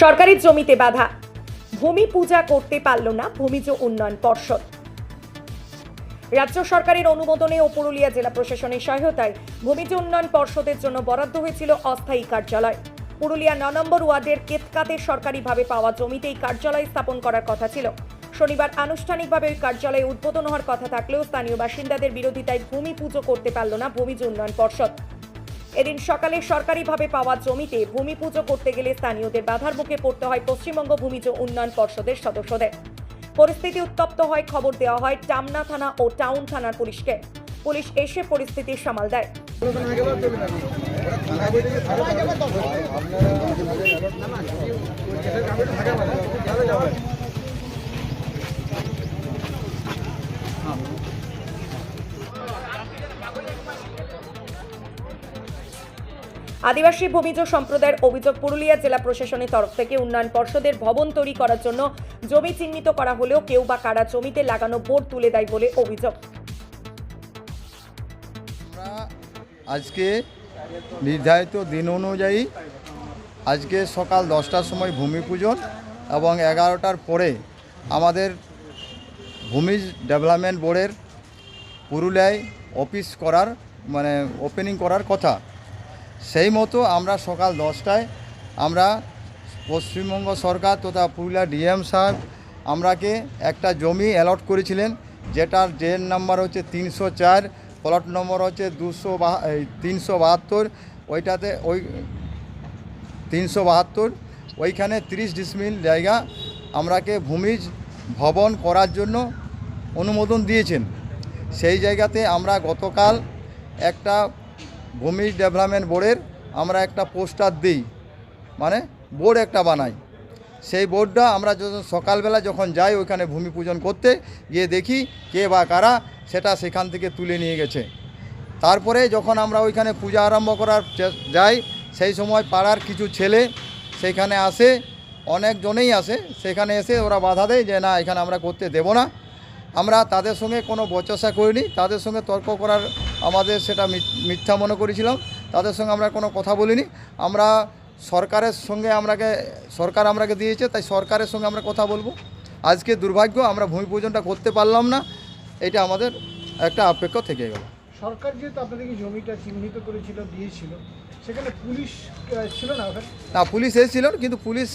সরকারি জমিতে বাধা। ভূমি পূজা করতে পারল না ভূমিজ উন্নয়ন পর্ষদ। রাজ্য সরকারের অনুমোদনে ও পুরুলিয়া জেলা প্রশাসনের সহায়তায় ভূমিজ উন্নয়ন পর্ষদের জন্য বরাদ্দ হয়েছিল অস্থায়ী কার্যালয়। পুরুলিয়া ন নম্বর ওয়ার্ডের কেতকাতে সরকারিভাবে পাওয়া জমিতেই কার্যালয় স্থাপন করার কথা ছিল। শনিবার আনুষ্ঠানিকভাবে ওই কার্যালয়ে উদ্বোধন হওয়ার কথা থাকলেও স্থানীয় বাসিন্দাদের বিরোধিতায় ভূমি পুজো করতে পারল না ভূমিজ উন্নয়ন পর্ষদ। এদিন সকালে সরকারিভাবে পাওয়া জমিতে ভূমি পুজো করতে গেলে স্থানীয়দের বাধার মুখে পড়তে হয় পশ্চিমবঙ্গ ভূমিজ উন্নয়ন পর্ষদের সদস্যদের। পরিস্থিতি উত্তপ্ত হয়, খবর দেওয়া হয় টামনা থানা ও টাউন থানার পুলিশকে। পুলিশ এসে পরিস্থিতি সামাল দেয়। আদিবাসী ভূমিজ সম্প্রদায়ের অভিযোগ পুরুলিয়া জেলা প্রশাসনের তরফ থেকে উন্নয়ন পর্ষদের ভবন তৈরি করার জন্য জমি চিহ্নিত করা হলেও কেউ বা কারা জমিতে লাগানো বোর্ড তুলে দেয় বলে অভিযোগ। আজকে নির্ধারিত দিন অনুযায়ী আজকে সকাল দশটার সময় ভূমি পূজন এবং এগারোটার পরে আমাদের ভূমি ডেভেলপমেন্ট বোর্ডের পুরুলিয়ায় অফিস করার মানে ওপেনিং করার কথা। সেই মতো আমরা সকাল দশটায় আমরা পশ্চিমবঙ্গ সরকার তথা পুরুলিয়া ডিএম সাহেব আমরাকে একটা জমি অ্যালট করেছিলেন, যেটার ড্রেন নাম্বার হচ্ছে তিনশো চার প্লট নম্বর হচ্ছে দুশো তিনশো বাহাত্তর, ওইটাতে ওই তিনশো বাহাত্তর, ওইখানে তিরিশ ডিসমিল জায়গা আমরাকে ভূমিজ ভবন করার জন্য অনুমোদন দিয়েছেন। সেই জায়গাতে আমরা গতকাল একটা ভূমি ডেভেলপমেন্ট বোর্ডের আমরা একটা পোস্টার দিই। মানে বোর্ড একটা বানাই। সেই বোর্ডটা আমরা যখন সকালবেলা যখন যাই ওইখানে ভূমি পূজন করতে, গিয়ে দেখি কে বা কারা সেটা সেখান থেকে তুলে নিয়ে গেছে। তারপরে যখন আমরা ওইখানে পূজা আরম্ভ করার যাই, সেই সময় পাড়ার কিছু ছেলে সেখানে আসে, অনেকজনেই আসে, সেখানে এসে ওরা বাধা দেয় যে, না, এখানে আমরা করতে দেব না। আমরা তাদের সঙ্গে কোনো বচসা করিনি, তাদের সঙ্গে তর্ক করার আমাদের সেটা মিথ্যা মনে করেছিলাম, তাদের সঙ্গে আমরা কোনো কথা বলিনি। আমরা সরকারের সঙ্গে আমরাকে, সরকার আমরাকে দিয়েছে, তাই সরকারের সঙ্গে আমরা কথা বলব। আজকে দুর্ভাগ্য, আমরা ভূমি পূজনটা করতে পারলাম না, এটা আমাদের একটা আপেক্ষ থেকে গেল। সরকার যেহেতু আপনাদেরকে জমিটা চিহ্নিত করেছিল, দিয়েছিল সেখানে পুলিশ ছিল না ওখানে? না পুলিশ এসেছিলেন কিন্তু পুলিশ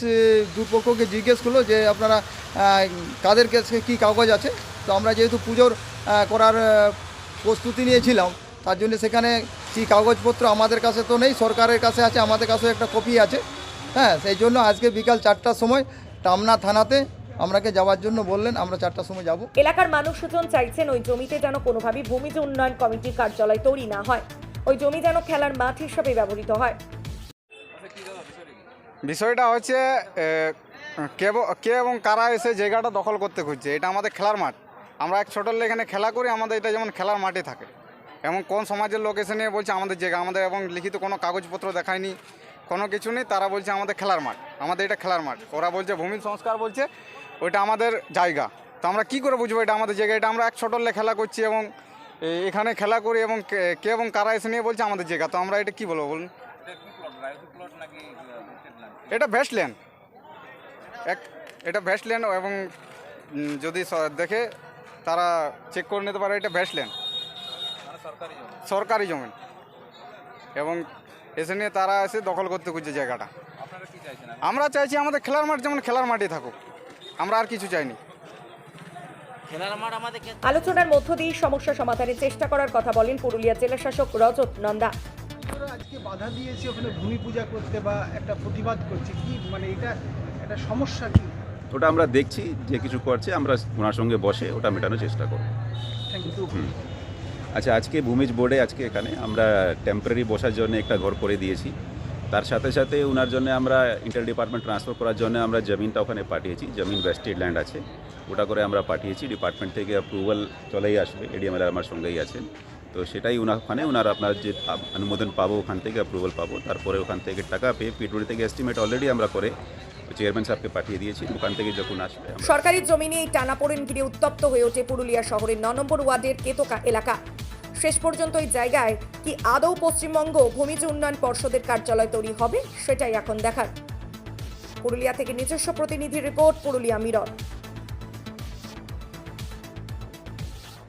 দুপক্ষকে জিজ্ঞেস করল যে আপনারা কাদের কাছে কী কাগজ আছে? তো আমরা যেহেতু পুজোর করার প্রস্তুতি নিয়েছিলাম তার জন্য সেখানে কী কাগজপত্র আমাদের কাছে তো নেই সরকারের কাছে আছে আমাদের কাছেও একটা কপি আছে। হ্যাঁ সেই জন্য আজকে বিকাল চারটার সময় টামনা থানাতে আমরাকে যাওয়ার জন্য বললেন আমরা চারটার সময় যাব। এলাকার মানুষজন চাইছেন ওই জমিতে যেন কোনোভাবেই ভূমিজ উন্নয়ন কমিটির কার্যালয় তৈরি না হয়। ওই জমি যেন খেলার মাঠ হিসাবে ব্যবহৃত হয়। বিষয়টা হচ্ছে কে কে এবং কারা এসে জায়গাটা দখল করতে খুঁজছে, এটা আমাদের খেলার মাঠ। আমরা এক ছোটোর এখানে খেলা করি, আমাদের এটা যেমন খেলার মাঠে থাকে। এবং কোন সমাজের লোক এসে নিয়ে বলছে আমাদের জায়গা, আমাদের এবং লিখিত কোনো কাগজপত্র দেখায়নি, কোনো কিছু নেই, তারা বলছে আমাদের খেলার মাঠ, আমাদের এটা খেলার মাঠ। ওরা বলছে ভূমি সংস্কার বলছে, ওইটা আমাদের জায়গা। তো আমরা কী করে বুঝব এটা আমাদের জায়গা? এটা আমরা এক ছোটোর খেলা করছি এবং এখানে খেলা করি এবং কে- এবং কারা এসে নিয়ে বলছে আমাদের জায়গা। তো আমরা এটা কী বলব বলুন? এটা ভেস্টল্যান্ড এক এটা ভেস্টল্যান্ড এবং যদি দেখে তারা চেক করে নিতে পারে এটা ভেস্টল্যান্ড সরকারি জমি। এবং এসে নিয়ে তারা এসে দখল করতে খুঁজছে জায়গাটা। আমরা চাইছি আমাদের খেলার মাঠ যেমন খেলার মাঠে থাকুক। আমরা আর কিছু চাইনি। আলোচনার মধ্য দিয়ে সমস্যা সমাধানের চেষ্টা করার কথা বলেন পুরুলিয়া জেলা শাসক রজত নন্দা। আজকে বাধা দিয়েছে ওখানে ভূমি পূজা করতে বা একটা প্রতিবাদ করছে। কি মানে এটা একটা সমস্যা কি? ওটা আমরা দেখছি যে কিছু করছে আমরা ওনার সঙ্গে বসে ওটা মেটানোর চেষ্টা করব। থ্যাংক ইউ আচ্ছা আজকে ভূমিজ বোর্ডে আজকে এখানে আমরা টেম্পোরারি বসার জন্য একটা ঘর করে দিয়েছি। তার সাথে সাথে ওনার জন্য আমরা ইন্টার ডিপার্টমেন্ট ট্রান্সফার করার জন্য আমরা জমিনটা ওখানে পাঠিয়েছি, জমিন ওয়েস্টেড ল্যান্ড আছে। ওটা করে আমরা পাঠিয়েছি ডিপার্টমেন্ট থেকে অ্যাপ্রুভাল চলেই আসবে এডিএমএল আমার সঙ্গেই আছেন। তো সেটাই ওনার ওখানে ওনার আপনার যে অনুমোদন পাবো ওখান থেকে অ্যাপ্রুভাল পাবো। তারপরে ওখান থেকে টাকা পেয়ে পিটুরি থেকে এস্টিমেট অলরেডি আমরা করে চেয়ারম্যান সাহেবকে পাঠিয়ে দিয়েছি। ওখান থেকে যখন আসবে সরকারি জমি নিয়ে টানাপোড়েন ঘিরে উত্তপ্ত হয়ে ওঠে পুরুলিয়া শহরের ন নম্বর ওয়ার্ডের কেতকা এলাকা। শেষ পর্যন্ত এই জায়গায়। কি আদৌ পশ্চিমবঙ্গ ভূমিজ উন্নয়ন পর্ষদের কার্যালয় তৈরি হবে, সেটাই এখন দেখার। পুরুলিয়া থেকে নিজস্ব প্রতিনিধি রিপোর্ট, পুরুলিয়া মিরর।